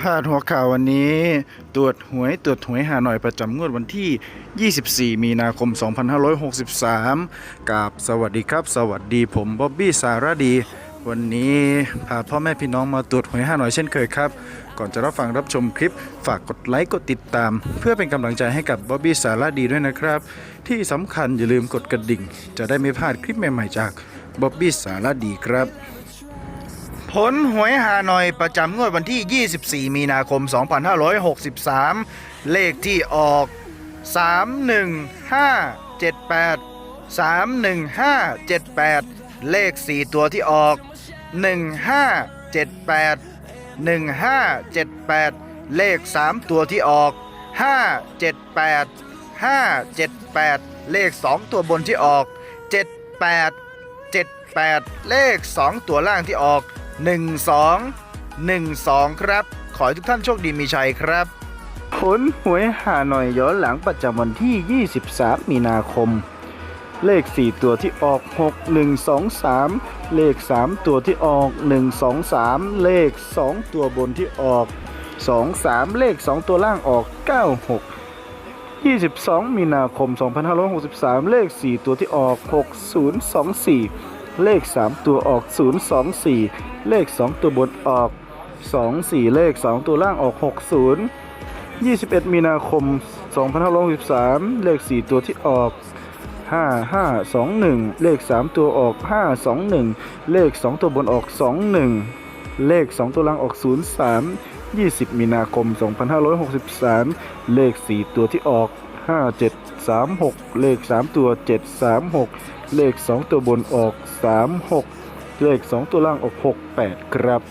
พาดหัวข่าววันนี้ ตรวจหวยตรวจหวยหาหน่อยประจำงวดวันที่ 24 มีนาคม 2563 กับสวัสดีครับ สวัสดีผมบ๊อบบี้สารดี วันนี้พาพ่อแม่พี่น้องมาตรวจหวยหาหน่อยเช่นเคยครับ ก่อนจะรับฟังรับชมคลิป ฝากกดไลค์กดติดตาม เพื่อเป็นกำลังใจให้กับบ๊อบบี้สารดีด้วยนะครับ ที่สำคัญอย่าลืมกดกระดิ่ง จะได้ไม่พลาดคลิปใหม่ๆจากบ๊อบบี้สารดีครับ ผลหวยฮานอยประจำงวดวันที่ 24 มีนาคม 2563 เลขที่ออก 31578 31578 เลข 4 ตัวที่ออก 1578 1578 เลข 3 ตัวที่ออก 578 578 เลข 2 ตัวบนที่ออก 78 78 เลข 2 ตัวล่างที่ออก 12 12 ครับ ขอให้ทุกท่านโชคดีมีชัยครับ ผลหวยหาหน่อยย้อนหลังประจำวันที่ 23 มีนาคม เลข 4 ตัวที่ออก 6 1 2 3 เลข 3 ตัวที่ออก 1 2 3 เลข 2 ตัวบนที่ออก 2 3 เลข 2 ตัวล่างออก 9 6 22 มีนาคม 2563 เลข 4 ตัวที่ออก 6024 เลข 3 ตัวออก 024 เลข 2 ตัวบนออก 24 เลข 2 ตัวล่างออก 60 21 มีนาคม 2563 เลข 4 ตัวที่ออก 5521 เลข 3 ตัวออก 521 เลข 2 ตัวบนออก 21 เลข 2 ตัวล่างออก 03 20 มีนาคม 2563 เลข 4 ตัวที่ออก 5736 เลข 3 ตัว 736 เลข 2 ตัวบนออก 36 เลข 2 ตัวล่างออก 68 ครับ